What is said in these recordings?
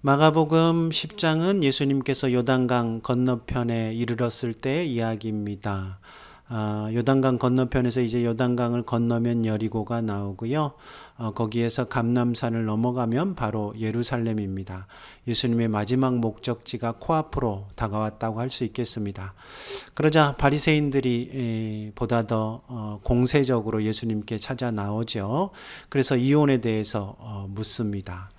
마가복음 10장은 예수님께서 요단강 건너편에 이르렀을 때의 이야기입니다. 아, 요단강 건너편에서 이제 요단강을 건너면 여리고가 나오고요. 어, 거기에서 감남산을 넘어가면 바로 예루살렘입니다. 예수님의 마지막 목적지가 코앞으로 다가왔다고 할 수 있겠습니다. 그러자 바리새인들이 에, 보다 더 어, 공세적으로 예수님께 찾아 나오죠. 그래서 이혼에 대해서 어, 묻습니다.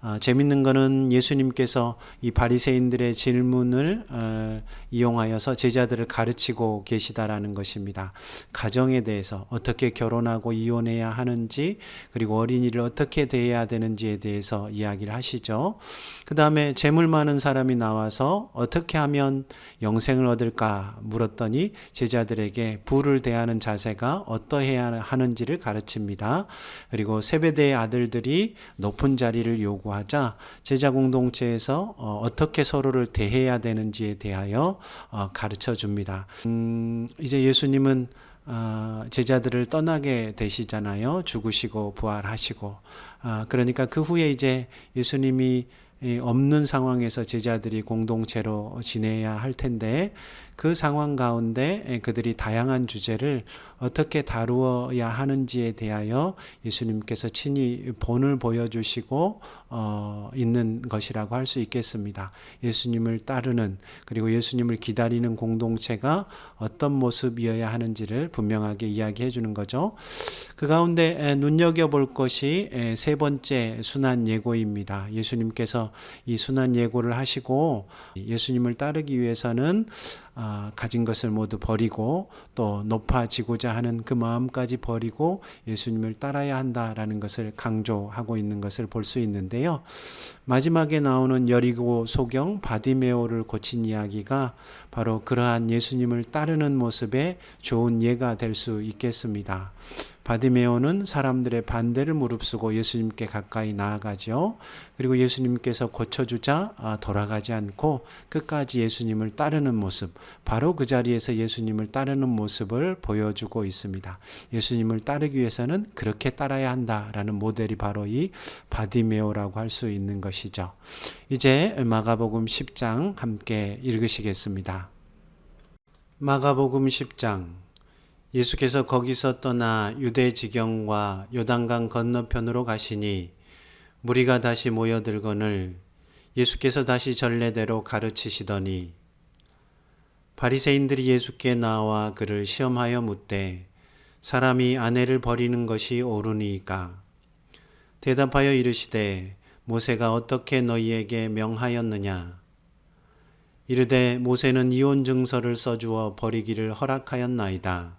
아, 재밌는 거는 예수님께서 이 바리새인들의 질문을 어, 이용하여서 제자들을 가르치고 계시다라는 것입니다. 가정에 대해서 어떻게 결혼하고 이혼해야 하는지 그리고 어린이를 어떻게 대해야 되는지에 대해서 이야기를 하시죠. 그 다음에 재물 많은 사람이 나와서 어떻게 하면 영생을 얻을까 물었더니 제자들에게 부를 대하는 자세가 어떠해야 하는지를 가르칩니다. 그리고 세배대의 아들들이 높은 자리를 요구 요구하자 제자 공동체에서 어, 떻게 서로를 대해야 되는지에 대하여 어, 가르쳐 줍니다. 음, 이제 예수님은 어, 제자들을 떠나게 되시잖아요. 죽으시고 부활하시고. 아, 그러니까 그 후에 이제 예수님이 없는 상황에서 제자들이 공동체로 지내야 할 텐데 그 상황 가운데 그들이 다양한 주제를 어떻게 다루어야 하는지에 대하여 예수님께서 친히 본을 보여주시고 어, 있는 것이라고 할 수 있겠습니다. 예수님을 따르는 그리고 예수님을 기다리는 공동체가 어떤 모습이어야 하는지를 분명하게 이야기해 주는 거죠. 그 가운데 눈여겨 볼 것이 세 번째 순환 예고입니다. 예수님께서 이 순환 예고를 하시고 예수님을 따르기 위해서는 아, 가진 것을 모두 버리고 또 높아지고자 하는 그 마음까지 버리고 예수님을 따라야 한다라는 것을 강조하고 있는 것을 볼 수 있는데요. 마지막에 나오는 여리고 소경 바디메오를 고친 이야기가 바로 그러한 예수님을 따르는 모습의 좋은 예가 될 수 있겠습니다. 바디메오는 사람들의 반대를 무릅쓰고 예수님께 가까이 나아가죠. 그리고 예수님께서 고쳐주자 아, 돌아가지 않고 끝까지 예수님을 따르는 모습, 바로 그 자리에서 예수님을 따르는 모습을 보여주고 있습니다. 예수님을 따르기 위해서는 그렇게 따라야 한다라는 모델이 바로 이 바디메오라고 할 수 있는 것이죠. 이제 마가복음 10장 함께 읽으시겠습니다. 마가복음 10장 예수께서 거기서 떠나 유대 지경과 요단강 건너편으로 가시니 무리가 다시 모여들거늘 예수께서 다시 전례대로 가르치시더니 바리새인들이 예수께 나와 그를 시험하여 묻되 사람이 아내를 버리는 것이 옳으니까. 대답하여 이르시되 모세가 어떻게 너희에게 명하였느냐? 이르되 모세는 이혼 증서를 써주어 버리기를 허락하였나이다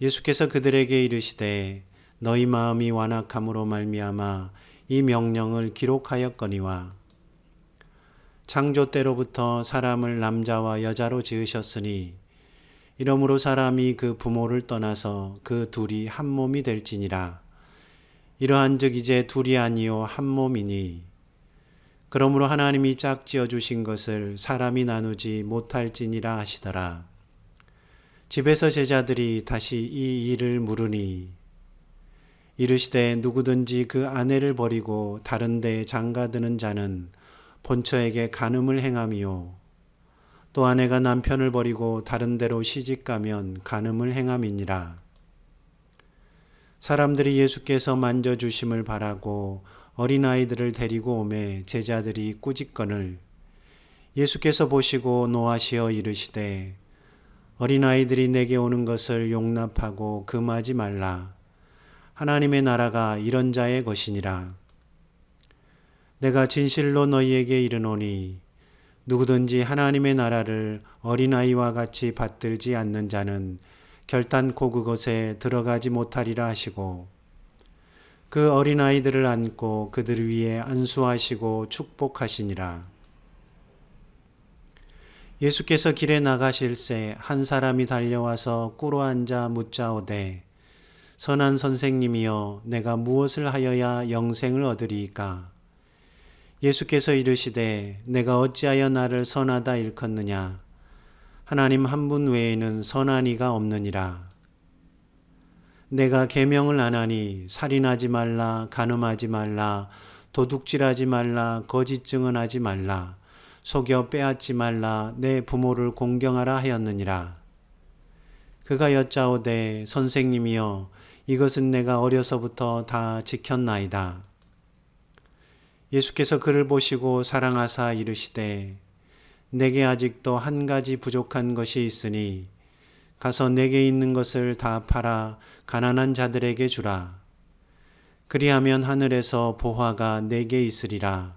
예수께서 그들에게 이르시되 너희 마음이 완악함으로 말미암아 이 명령을 기록하였거니와 창조 때로부터 사람을 남자와 여자로 지으셨으니 이러므로 사람이 그 부모를 떠나서 그 둘이 한 몸이 될지니라 이러한즉 이제 둘이 아니요 한 몸이니 그러므로 하나님이 짝지어 주신 것을 사람이 나누지 못할지니라 하시더라. 집에서 제자들이 다시 이 일을 물으니 이르시되 누구든지 그 아내를 버리고 다른 데에 장가드는 자는 본처에게 간음을 행함이요. 또 아내가 남편을 버리고 다른 데로 시집 가면 간음을 행함이니라. 사람들이 예수께서 만져 주심을 바라고 어린 아이들을 데리고 오매 제자들이 꾸짖건을 예수께서 보시고 노하시어 이르시되 어린아이들이 내게 오는 것을 용납하고 금하지 말라. 하나님의 나라가 이런 자의 것이니라. 내가 진실로 너희에게 이르노니 누구든지 하나님의 나라를 어린아이와 같이 받들지 않는 자는 결단코 그것에 들어가지 못하리라 하시고 그 어린아이들을 안고 그들 위에 안수하시고 축복하시니라. 예수께서 길에 나가실새 한 사람이 달려와서 꿇어 앉아 묻자오되 선한 선생님이여 내가 무엇을 하여야 영생을 얻으리이까? 예수께서 이르시되 내가 어찌하여 나를 선하다 일컫느냐? 하나님 한 분 외에는 선한 이가 없느니라. 내가 계명을 안 하니 살인하지 말라 간음하지 말라 도둑질하지 말라 거짓 증언하지 말라 속여 빼앗지 말라 내 부모를 공경하라 하였느니라 그가 여짜오되 선생님이여 이것은 내가 어려서부터 다 지켰나이다 예수께서 그를 보시고 사랑하사 이르시되 내게 아직도 한 가지 부족한 것이 있으니 가서 내게 있는 것을 다 팔아 가난한 자들에게 주라. 그리하면 하늘에서 보화가 내게 있으리라.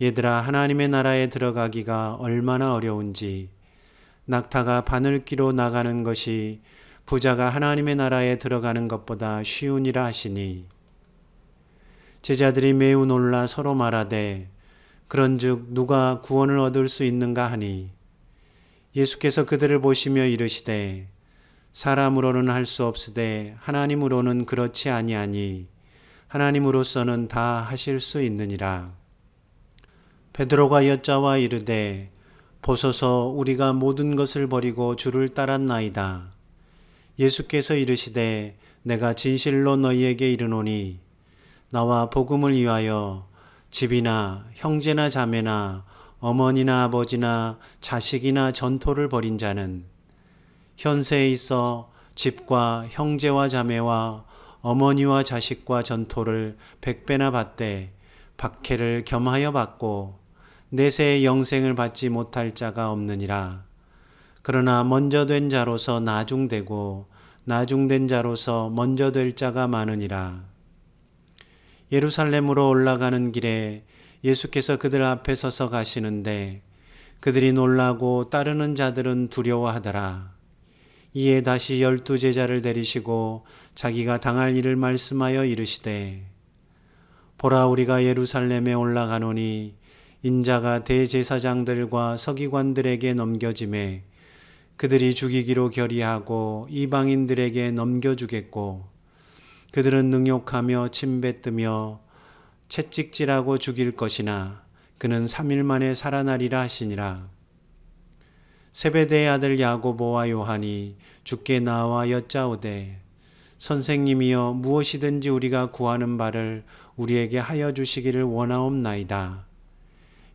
얘들아 하나님의 나라에 들어가기가 얼마나 어려운지. 낙타가 바늘기로 나가는 것이 부자가 하나님의 나라에 들어가는 것보다 쉬우니라 하시니. 제자들이 매우 놀라 서로 말하되 그런즉 누가 구원을 얻을 수 있는가 하니? 예수께서 그들을 보시며 이르시되 사람으로는 할 수 없으되 하나님으로는 그렇지 아니하니 하나님으로서는 다 하실 수 있느니라 베드로가 여자와 이르되 보소서 우리가 모든 것을 버리고 주를 따랐나이다. 예수께서 이르시되 내가 진실로 너희에게 이르노니 나와 복음을 위하여 집이나 형제나 자매나 어머니나 아버지나 자식이나 전토를 벌인 자는 현세에 있어 집과 형제와 자매와 어머니와 자식과 전토를 백배나 받되 박해를 겸하여 받고 내세의 영생을 받지 못할 자가 없느니라. 그러나 먼저 된 자로서 나중되고 나중된 자로서 먼저 될 자가 많으니라. 예루살렘으로 올라가는 길에 예수께서 그들 앞에 서서 가시는데 그들이 놀라고 따르는 자들은 두려워하더라. 이에 다시 열두 제자를 데리시고 자기가 당할 일을 말씀하여 이르시되 보라 우리가 예루살렘에 올라가노니 인자가 대제사장들과 서기관들에게 넘겨짐에 그들이 죽이기로 결의하고 이방인들에게 넘겨주겠고 그들은 능욕하며 침뱉으며 채찍질하고 죽일 것이나 그는 3일 만에 살아나리라 하시니라. 세베대의 아들 야고보와 요한이 주께 나와 여짜오되 선생님이여 무엇이든지 우리가 구하는 바를 우리에게 하여 주시기를 원하옵나이다.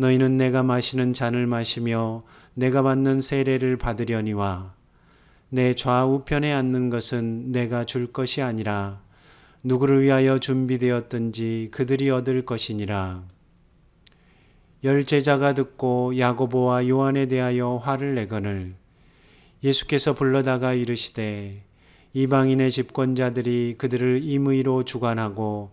너희는 내가 마시는 잔을 마시며 내가 받는 세례를 받으려니와 내 좌우편에 앉는 것은 내가 줄 것이 아니라 누구를 위하여 준비되었든지 그들이 얻을 것이니라. 열 제자가 듣고 야고보와 요한에 대하여 화를 내거늘 예수께서 불러다가 이르시되 이방인의 집권자들이 그들을 임의로 주관하고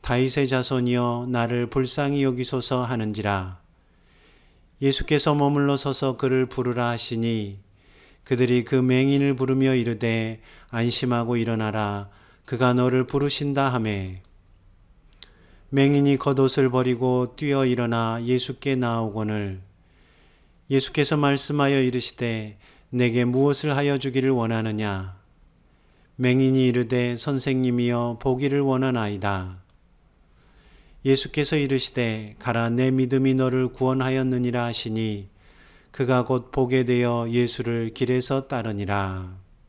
다윗의 자손이여 나를 불쌍히 여기소서 하는지라. 예수께서 머물러 서서 그를 부르라 하시니 그들이 그 맹인을 부르며 이르되 안심하고 일어나라. 그가 너를 부르신다 하매. 맹인이 겉옷을 버리고 뛰어 일어나 예수께 나오거늘. 예수께서 말씀하여 이르시되 내게 무엇을 하여 주기를 원하느냐? 맹인이 이르되 선생님이여 보기를 원하나이다 예수께서 이르시되 가라 내 믿음이 너를 구원하였느니라 하시니 그가 곧 보게 되어 예수를 길에서 따르니라